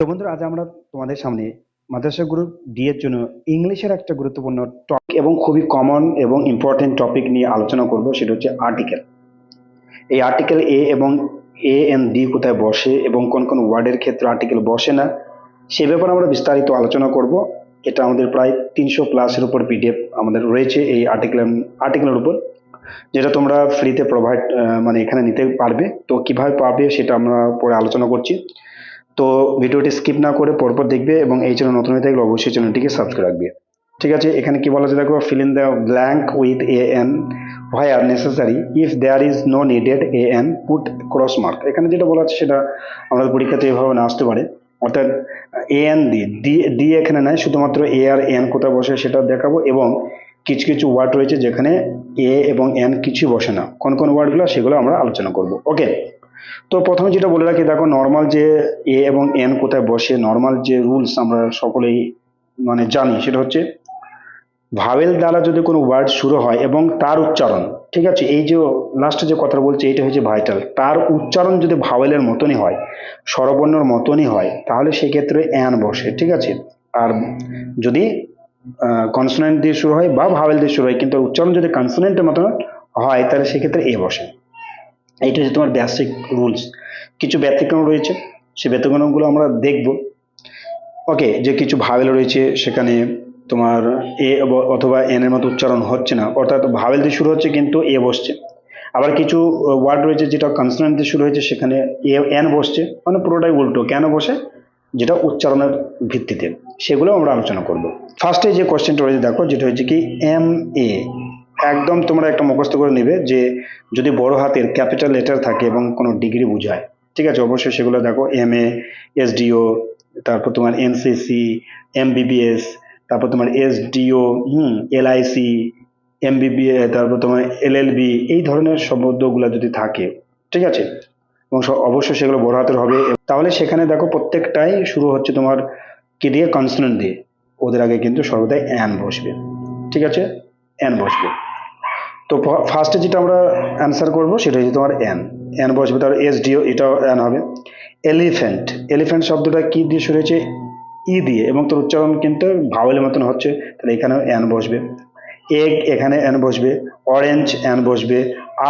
তো বন্ধুরা, আজ আমরা তোমাদের সামনে মাদ্রাসা গ্রুপ ডি এর জন্য ইংলিশের একটা গুরুত্বপূর্ণ টপিক এবং খুবই কমন এবং ইম্পর্টেন্ট টপিক নিয়ে আলোচনা করব, সেটা হচ্ছে আর্টিকেল এই আর্টিকেল এ এবং এ এন ডি কোথায় বসে এবং কোন কোন ওয়ার্ডের ক্ষেত্রে আর্টিকেল বসে না, সে ব্যাপারে আমরা বিস্তারিত আলোচনা করব। এটা আমাদের প্রায় তিনশো প্লাসের উপর পিডিএফ আমাদের রয়েছে এই আর্টিকেল আর্টিকেলের উপর, যেটা তোমরা ফ্রিতে প্রোভাইড মানে এখানে নিতে পারবে। তো কীভাবে পাবে সেটা আমরা পরে আলোচনা করছি। তো ভিডিওটি স্কিপ না করে পরপর দেখবে এবং এই চ্যানেল নতুন হয়ে থাকলে অবশ্যই চ্যানেলটিকে সাবস্ক্রাইব রাখবে। ঠিক আছে? এখানে কি বলা আছে? দেখো fill in the blank with a an why are necessary if there is no needed a an put cross mark এখানে যেটা বলা আছে, সেটা আমাদের পরীক্ষাতে এভাবে না আসতে পারে। অর্থাৎ a an the D D এখানে নাই, শুধুমাত্র এ আর এন কোথায় বসে সেটা দেখাবো এবং কিছু কিছু ওয়ার্ড রয়েছে যেখানে এ এবং এন কিছু বসে না। কোন কোন ওয়ার্ডগুলো সেগুলো আমরা আলোচনা করব। ওকে তো প্রথমে যেটা বলে রাখি, দেখো নর্মাল যে এ এবং এন কোথায় বসে নর্মাল যে রুলস আমরা সকলেই মানে জানি, সেটা হচ্ছে ভাবেল দ্বারা যদি কোনো ওয়ার্ড শুরু হয় এবং তার উচ্চারণ, ঠিক আছে? এই যে লাস্টে যে কথা বলছে এটা হচ্ছে ভাইটাল তার উচ্চারণ যদি ভাওয়েলের মতনই হয়, স্বরবর্ণর মতনই হয়, তাহলে সেক্ষেত্রে অ্যান বসে, ঠিক আছে? আর যদি কনসোনেন্ট দিয়ে শুরু হয় বা ভাওয়েল দিয়ে শুরু হয়, কিন্তু উচ্চারণ যদি কনসোনেন্টের মতন হয়, তাহলে সেক্ষেত্রে এ বসে। এইটা হচ্ছে তোমার বেসিক রুলস কিছু ব্যতিক্রম রয়েছে সেই ব্যতিক্রমগুলো আমরা দেখব। ওকে যে কিছু ভাবেল রয়েছে, সেখানে তোমার এ অথবা এন এর মতো উচ্চারণ হচ্ছে না। অর্থাৎ ভাওয়েল দিয়ে শুরু হচ্ছে কিন্তু এ বসছে। আবার কিছু ওয়ার্ড রয়েছে যেটা কনসোনেন্ট দিয়ে শুরু হয়েছে, সেখানে এ এন বসছে। মানে পুরোটাই উল্টো। কেন বসে? যেটা উচ্চারণের ভিত্তিতে। সেগুলো আমরা আলোচনা করব। ফার্স্টে যে কোশ্চেনটা রয়েছে, দেখো, যেটা হচ্ছে কি এম এ একদম তোমরা একটা মুখস্থ করে নেবে যে যদি বড় হাতের ক্যাপিটাল লেটার থাকে এবং কোনো ডিগ্রি বোঝায়, ঠিক আছে? অবশ্যই সেগুলো দেখো এম এ এসডিও তারপর তোমার এনসিসি এমবিবিএস তারপর তোমার এসডিও হুম এলআইসি এমবিবিএ তারপর তোমার এলএলবি এই ধরনের শব্দগুলো যদি থাকে, ঠিক আছে? এবং অবশ্যই সেগুলো বড় হাতের হবে। তাহলে সেখানে দেখো প্রত্যেকটাই শুরু হচ্ছে তোমার কি দিয়ে কনসোনেন্ট দিয়ে। ওদের আগে কিন্তু সর্বদাই অ্যান বসবে, ঠিক আছে? অ্যান বসবে। তো ফার্স্টে যেটা আমরা অ্যান্সার করব সেটা হচ্ছে তোমার এন এন বসবে তার এস ডিও এটাও এন হবে। এলিফ্যান্ট এলিফ্যান্ট শব্দটা কি দিয়ে শুরু হয়েছে? ই দিয়ে, এবং তোর উচ্চারণ কিন্তু ভাওয়েলের মতন হচ্ছে, তাহলে এখানেও এন বসবে। এগ এখানে এন বসবে। অরেঞ্জ এন বসবে।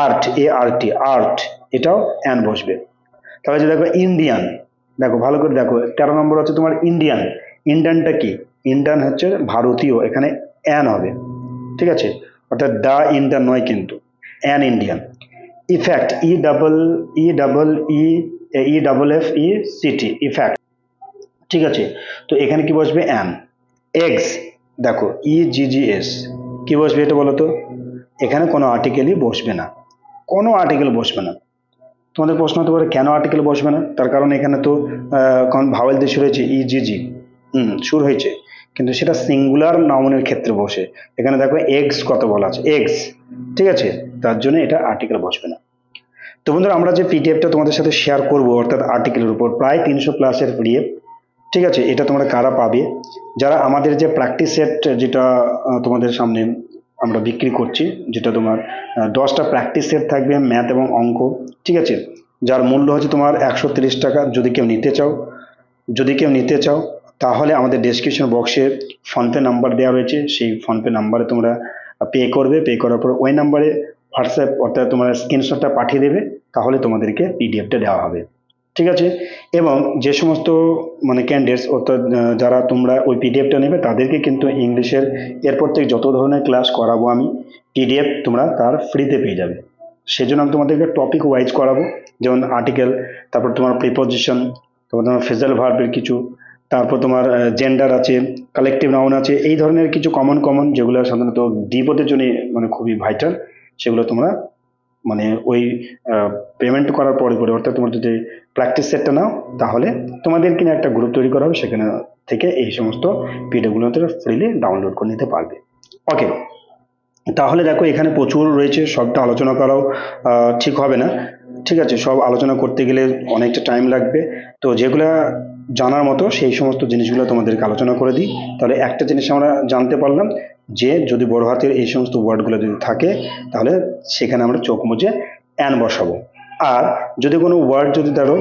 Art A R T art এটাও এন বসবে। তাহলে যে দেখো ইন্ডিয়ান দেখো ভালো করে দেখো, তেরো নম্বর হচ্ছে তোমার ইন্ডিয়ান ইন্ডিয়ানটা কি? ইন্ডিয়ান হচ্ছে ভারতীয়, এখানে অ্যান হবে। ঠিক আছে? অর্থাৎ দ্য ইন্ডিয়ান নয় কিন্তু, an Indian. Effect E double E double E E double F E CT effect ঠিক আছে? তো এখানে কি বসবে? অ্যান। এগস দেখো ই জি জি এস কি বসবে এটা বলো তো? এখানে কোনো আর্টিকেলই বসবে না। কোনো আর্টিকেল বসবে না। তোমাদের প্রশ্ন হতে পারে, কেন আর্টিকেল বসবে না? তার কারণ এখানে তো কারণ ভাওয়েল দিয়ে শুরু হয়েছে ই জি জি হুম, শুরু হয়েছে। কিন্তু সেটা সিঙ্গুলার নাউনের ক্ষেত্রে বসে। এখানে দেখো এক্স কত বলা আছে? এক্স ঠিক আছে? তার জন্য এটা আর্টিকেল বসবে না। তো বন্ধুরা, আমরা যে পিডিএফটা তোমাদের সাথে শেয়ার করব, অর্থাৎ আর্টিকেলের উপর, প্রায় তিনশো প্লাসের পিডিএফ ঠিক আছে? এটা তোমরা কারা পাবে? যারা আমাদের যে প্র্যাকটিস সেট যেটা তোমাদের সামনে আমরা বিক্রি করছি, যেটা তোমার দশটা প্র্যাকটিস সেট থাকবে ম্যাথ এবং অঙ্ক, ঠিক আছে? যার মূল্য হচ্ছে তোমার একশো টাকা। যদি কেউ নিতে চাও, যদি কেউ নিতে চাও তাহলে আমাদের ডেসক্রিপশন বক্সে ফোনপে নাম্বার দেওয়া রয়েছে। সেই ফোনপে নাম্বারে তোমরা পে করবে। পে করার পর ওই নাম্বারে হোয়াটসঅ্যাপ অর্থাৎ তোমরা স্ক্রিনশটটা পাঠিয়ে দেবে। তাহলে তোমাদেরকে পিডিএফটা দেওয়া হবে। ঠিক আছে? এবং যে সমস্ত মানে ক্যান্ডিডেটস অর্থাৎ যারা তোমরা ওই পিডিএফটা নেবে, তাদেরকে কিন্তু ইংলিশের এরপর থেকে যত ধরনের ক্লাস করাবো আমি পিডিএফ তোমরা তার ফ্রিতে পেয়ে যাবে। সেজন্য আমি তোমাদেরকে টপিক ওয়াইজ করাবো। যেমন আর্টিকেল তারপর তোমার প্রিপোজিশন তারপর তোমার ফেজাল ভার্বের কিছু তারপর তোমার জেন্ডার আছে কালেকটিভ নাউন আছে, এই ধরনের কিছু কমন কমন যেগুলো সাধারণত ডিপোদের জন্য মানে খুবই ভাইটাল সেগুলো তোমরা মানে ওই পেমেন্ট করার পরে পরে, অর্থাৎ তোমার যদি প্র্যাকটিস সেটটা নাও, তাহলে তোমাদের কিনা একটা গ্রুপ তৈরি করা হবে, সেখানে থেকে এই সমস্ত পিডিএফগুলো তোমরা ফ্রিলি ডাউনলোড করে নিতে পারবে। ওকে তাহলে দেখো এখানে প্রচুর রয়েছে, সবটা আলোচনা করাও ঠিক হবে না। ঠিক আছে, সব আলোচনা করতে গেলে অনেকটা টাইম লাগবে। তো যেগুলা জানার মতো সেই সমস্ত জিনিসগুলো তোমাদেরকে আলোচনা করে দিই। তাহলে একটা জিনিস আমরা জানতে পারলাম যে যদি বড় হাতের এই সমস্ত ওয়ার্ডগুলো যদি থাকে, তাহলে সেখানে আমরা চোখ মুজে অ্যান বসাবো। আর যদি কোনো ওয়ার্ড যদি ধরো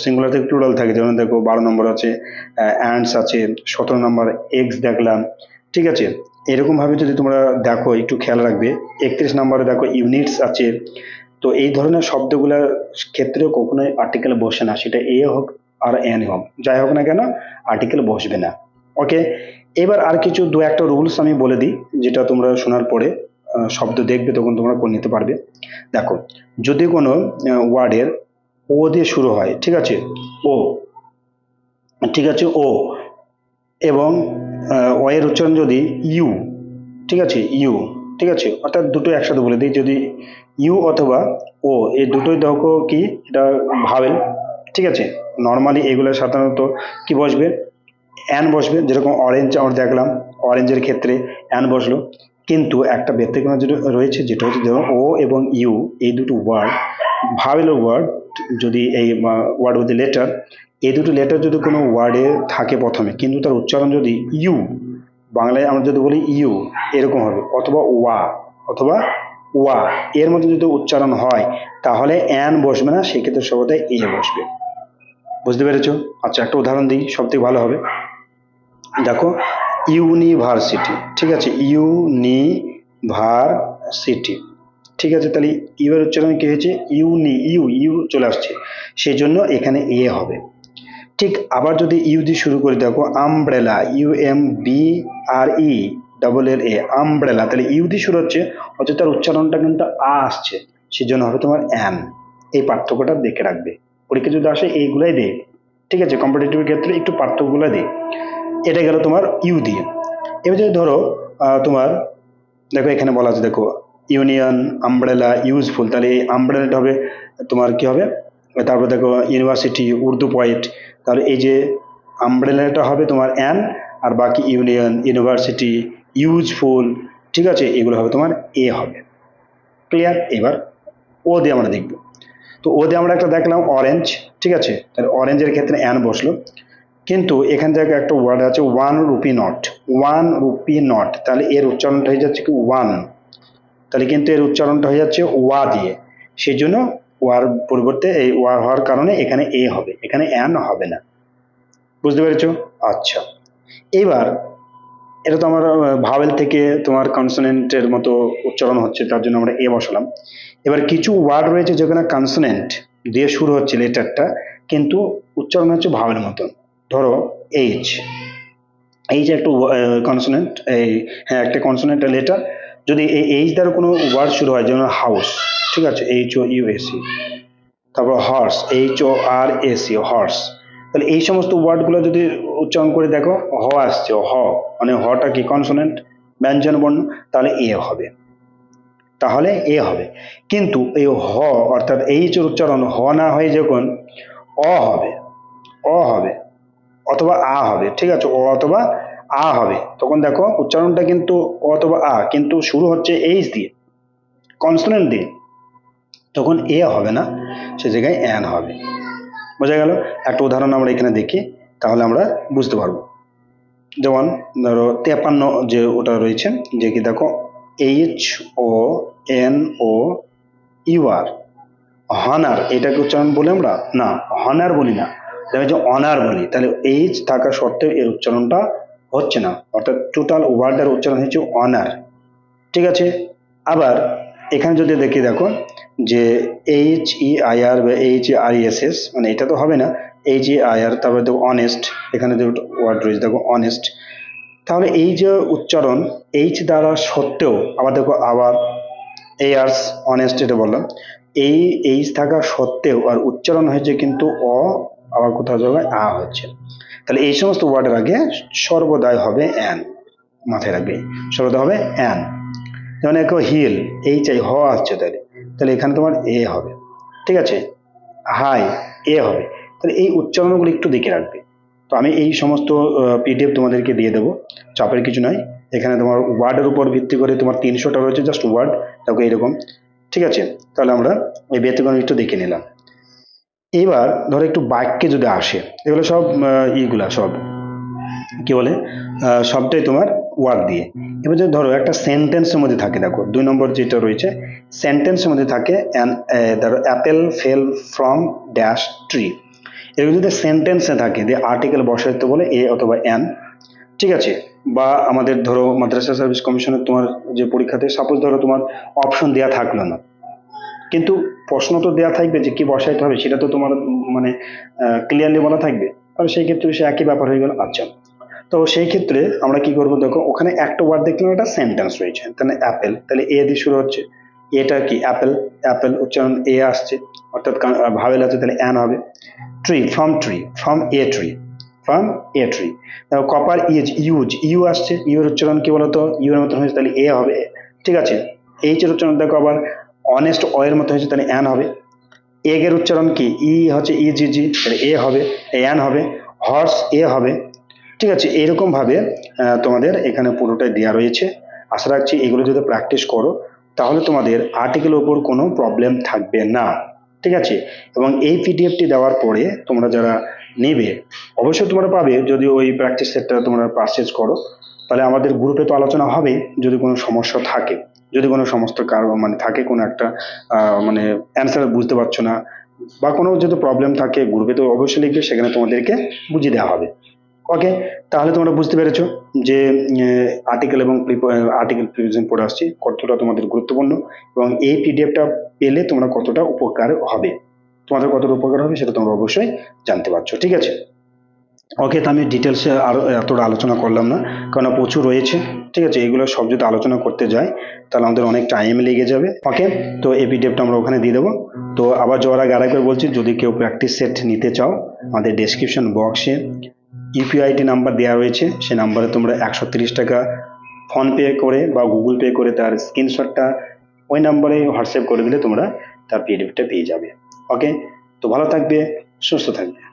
সিঙ্গুলার থেকে প্লুরাল থাকে, যেমন দেখো বারো নম্বর আছে অ্যান্ডস আছে, সতেরো নম্বর এক্স দেখলাম, ঠিক আছে? এরকমভাবে যদি তোমরা দেখো, একটু খেয়াল রাখবে, একত্রিশ নম্বরে দেখো ইউনিটস আছে। তো এই ধরনের শব্দগুলোর ক্ষেত্রেও কখনোই আর্টিকেল বসে না, সেটা এ হোক আর এন হোক যাই হোক না কেন আর্টিকেল বসবে না। ওকে এবার আর কিছু দু একটা রুলস আমি বলে দিই, যেটা তোমরা শোনার পরে শব্দ দেখবে তখন তোমরা করে নিতে পারবে। দেখো, যদি কোনো ওয়ার্ডের ও দিয়ে শুরু হয়, ঠিক আছে? ও ঠিক আছে ও এবং ও এর উচ্চারণ যদি ইউ ঠিক আছে? ইউ ঠিক আছে? অর্থাৎ দুটো একসাথে বলে দিই। যদি ইউ অথবা ও এই দুটোই দেখো কি? এটা ভাবেল ঠিক আছে? নর্মালি এগুলো সাধারণত কি বসবে? অ্যান বসবে, যেরকম অরেঞ্জ আমরা দেখলাম অরেঞ্জের ক্ষেত্রে অ্যান বসল। কিন্তু একটা ব্যতিক্রম যেটা রয়েছে, যেটা হচ্ছে যেমন ও এবং ইউ এই দুটো ওয়ার্ড ভাবেল ওয়ার্ড যদি এই ওয়ার্ড উইথ লেটার এই দুটো লেটার যদি কোনো ওয়ার্ডে থাকে প্রথমে, কিন্তু তার উচ্চারণ যদি ইউ বাংলায় আমরা যদি বলি ইউ এরকম হবে। অথবা ওয়া অথবা ওয়া, এর মধ্যে যদি উচ্চারণ হয়, তাহলে অ্যান বসবে না, সেক্ষেত্রে সর্বদাই এ বসবে। বুঝতে পেরেছ? আচ্ছা একটা উদাহরণ দিই সব থেকে ভালো হবে। দেখো, ইউনিভার্সিটি, ঠিক আছে? ইউনিভার্সিটি, ঠিক আছে? তাহলে ইউ এর উচ্চারণ কি হয়েছে? ইউনি, ইউ ইউ চলে আসছে। সেই জন্য এখানে এ হবে। ঠিক আবার যদি ইউ দিয়ে শুরু করে দেখো, umbrella, U M B R E double L A, umbrella, তাহলে ইউ দিয়ে শুরু হচ্ছে অথচ তার উচ্চারণটা কিন্তু আ আসছে। সেজন্য হবে তোমার অ্যান এই পার্থক্যটা দেখে রাখবে। পরীক্ষা যদি আসে, এইগুলাই দে। ঠিক আছে কম্পিটিটিভের ক্ষেত্রে একটু পার্থক্যগুলো দে। এটা গেল তোমার ইউ দিয়ে। এবার যদি ধরো তোমার, দেখো এখানে বলা আছে, দেখো ইউনিয়ন আমব্রেলা ইউজফুল তাহলে এই আমব্রেলাটা হবে, তোমার কি হবে? তারপর দেখো ইউনিভার্সিটি উর্দু পয়েন্ট তাহলে এই যে আমব্রেলাটা হবে তোমার অ্যান আর বাকি ইউনিয়ন ইউনিভার্সিটি ইউজফুল ঠিক আছে, এগুলো হবে তোমার এ হবে। ক্লিয়ার এবার ও দিয়ে আমরা দেখব। তো ও দিয়ে আমরা একটা দেখলাম অরেঞ্জ ঠিক আছে? তাহলে অরেঞ্জের ক্ষেত্রে অ্যান বসল। কিন্তু এখান থেকে একটা ওয়ার্ড আছে one rupee note one rupee note তাহলে এর উচ্চারণটা হয়ে যাচ্ছে কি ওয়ান তাহলে কিন্তু এর উচ্চারণটা হয়ে যাচ্ছে ওয়া দিয়ে। সেই জন্য ওয়ার পরিবর্তে এই ওয়ার হওয়ার কারণে এখানে এ হবে, এখানে অ্যান হবে না। বুঝতে পেরেছ? আচ্ছা। এবার এটা তো আমার ভাওয়েল থেকে তোমার কনসোনেন্টের মতো উচ্চারণ হচ্ছে, তার জন্য আমরা এ বসালাম। এবার কিছু ওয়ার্ড রয়েছে যেখানে কনসোনেন্ট দিয়ে শুরু হচ্ছে লেটারটা, কিন্তু উচ্চারণ হচ্ছে ভাওয়েল মতন। ধরো এইচ এইচ একটা কনসোনেন্ট এই হ্যাঁ একটা কনসোনেন্ট লেটার যদি এই এইচ দ্বারা কোনো ওয়ার্ড শুরু হয়, যেমন হাউস ঠিক আছে? H O U S E তারপর horse H O R S E horse তাহলে এই সমস্ত ওয়ার্ডগুলো যদি উচ্চারণ করে দেখো, হ আসছে, হ মানে হটা কি কনসোনেন্ট ব্যঞ্জন, বর্ণ, তাহলে এ হবে। তাহলে এ হবে। কিন্তু এই হ, অর্থাৎ এর উচ্চারণ হ না হয়ে যখন অ হবে অ হবে, অথবা আ হবে, ঠিক আছে ও অথবা আ হবে, তখন দেখো উচ্চারণটা কিন্তু অ অথবা আ, কিন্তু শুরু হচ্ছে এইচ দিয়ে কনসোনেন্ট দিয়ে, তখন এ হবে না, সে জায়গায় অ্যান হবে। বোঝা গেল? একটা উদাহরণ আমরা এখানে দেখি, তাহলে আমরা বুঝতে পারব। যেমন ধরো তেপান্ন যে ওটা রয়েছে, যে কি দেখো? H O N O U R honour এটাকে উচ্চারণ বলি আমরা? না হনার বলি না। দেখা যে অনার বলি, তাহলে এইচ থাকা সত্ত্বেও এর উচ্চারণটা হচ্ছে না। অর্থাৎ টোটাল ওয়ার্ডের উচ্চারণ হচ্ছে অনার ঠিক আছে? আবার এখানে যদি দেখি দেখো, যে এইচ ই আই আর বা এইচ আর এস মানে এটা তো হবে না এইচ ই আই আর তারপরে দেখো অনেস্ট এখানে দুটো ওয়ার্ড রয়েছে, দেখো অনেস্ট তাহলে এই যে উচ্চারণ এইচ দ্বারা সত্ত্বেও, আবার দেখো আবার এয়ার্স অনেস্ট এটা বললাম, এই এইচ থাকা সত্ত্বেও আর উচ্চারণ হয়েছে কিন্তু অ, আবার কোথাও জায়গায় আ হচ্ছে তাহলে এই সমস্ত ওয়ার্ডের আগে সর্বদাই হবে অ্যান মাথায় রাখবে। সর্বদা হবে অ্যান যেমন এক হিল এই চাই হ আসছে তাহলে। তাহলে এখানে তোমার এ হবে। ঠিক আছে? হাই এ হবে। তাহলে এই উচ্চারণগুলো একটু দেখে রাখবে। তো আমি এই সমস্ত পিডিএফ তোমাদেরকে দিয়ে দেবো। চাপের কিছু নয়। এখানে তোমার ওয়ার্ডের উপর ভিত্তি করে তোমার তিনশোটা রয়েছে জাস্ট ওয়ার্ড দেখো এরকম। ঠিক আছে? তাহলে আমরা এই ব্যতিক্রম একটু দেখে নিলাম। এবার ধরো একটু বাক্যে যদি আসে, এগুলো সব ইগুলা সব। কি বলে? সবটাই তোমার ওয়ার্ড দিয়ে। এবার যদি ধরো একটা সেন্টেন্সের মধ্যে থাকে, দেখো, দুই নম্বর যেটা রয়েছে সেন্টেন্সের মধ্যে থাকে ধরো apple fell from dash tree এরকম যদি সেন্টেন্সে থাকে যে আর্টিকেল বসাইতে বলে এ অথবা অ্যান ঠিক আছে? বা আমাদের ধরো মাদ্রাসা সার্ভিস কমিশনের তোমার যে পরীক্ষাতে সাপোজ ধরো তোমার অপশন দেওয়া থাকল না। কিন্তু প্রশ্ন তো দেওয়া থাকবে যে কি বসাইতে হবে, সেটা তো তোমার মানে ক্লিয়ারলি বলা থাকবে। তাহলে সেই ক্ষেত্রে সে একই ব্যাপার হয়ে গেল আচ্ছা। তো সেই ক্ষেত্রে আমরা কি করব? দেখো, ওখানে একটা ওয়ার্ড দেখলাম, একটা সেন্টেন্স রয়েছে। তাহলে অ্যাপেল তাহলে এ দিয়ে শুরু হচ্ছে। এটা কি? অ্যাপেল অ্যাপেল উচ্চারণ এ আসছে। অর্থাৎ ভাবেল আছে, তাহলে অ্যান হবে। Tree from tree from a tree from a tree copper is use U আসছে। ইউর উচ্চারণ কি বলতো? ইউ এর মতন হয়েছে, তাহলে এ হবে। ঠিক আছে? এইচ এর উচ্চারণ দেখো আবার অনেস্ট অ এর মতো হয়েছে, তাহলে অ্যান হবে। এগ এর উচ্চারণ কি? ই হচ্ছে ই জি জি তাহলে এ হবে। অ্যান হবে। হর্স এ হবে। ঠিক আছে, এরকম ভাবে তোমাদের এখানে পুরোটাই দেওয়া রয়েছে। আশা রাখছি এগুলো যদি প্র্যাকটিস করো, তাহলে তোমাদের আর্টিকেলের ওপর কোনো প্রবলেম থাকবে না। ঠিক আছে? এবং এই পিডিএফটি দেওয়ার পরে তোমরা যারা নেবে, অবশ্যই তোমরা পাবে। যদি ওই প্র্যাকটিস সেটটা তোমরা পারচেজ করো, তাহলে আমাদের গ্রুপে তো আলোচনা হবে যদি কোনো সমস্যা থাকে। যদি কোনো সমস্ত কারণ মানে থাকে কোনো একটা মানে অ্যান্সার বুঝতে পারছ না, বা কোনো যদি প্রবলেম থাকে গ্রুপে তো অবশ্যই লিখবে, সেখানে তোমাদেরকে বুঝিয়ে দেওয়া হবে। ওকে তাহলে তোমরা বুঝতে পেরেছ যে আর্টিকেল এবং আর্টিকেল প্রিভিশন পড়ে আসছি, কতটা তোমাদের গুরুত্বপূর্ণ এবং এই পিডিএফটা পেলে তোমরা কতটা উপকার হবে। তোমাদের কতটা উপকার হবে সেটা তোমরা অবশ্যই জানতে পারছ, ঠিক আছে? ওকে তো আমি ডিটেলসে আরও এতটা আলোচনা করলাম না কারণ প্রচুর রয়েছে, ঠিক আছে? এগুলো সব যদি আলোচনা করতে যাই, তাহলে আমাদের অনেক টাইম লেগে যাবে। ওকে তো এই পিডিএফটা আমরা ওখানে দিয়ে দেবো। তো আবার যাওয়ার আগে আরেকবার বলছি, যদি কেউ প্র্যাকটিস সেট নিতে চাও, আমাদের ডেসক্রিপশন বক্সে ইউপিআইটি নাম্বার দেওয়া রয়েছে সে নাম্বারে তোমরা একশো টাকা ফোনপে করে বা গুগল পে করে তার স্ক্রিনশটটা ওই নাম্বারে হোয়াটসঅ্যাপ করে দিলে তোমরা তার পিডিএফটা পেয়ে যাবে। ওকে তো ভালো থাকবে, সুস্থ থাকবে।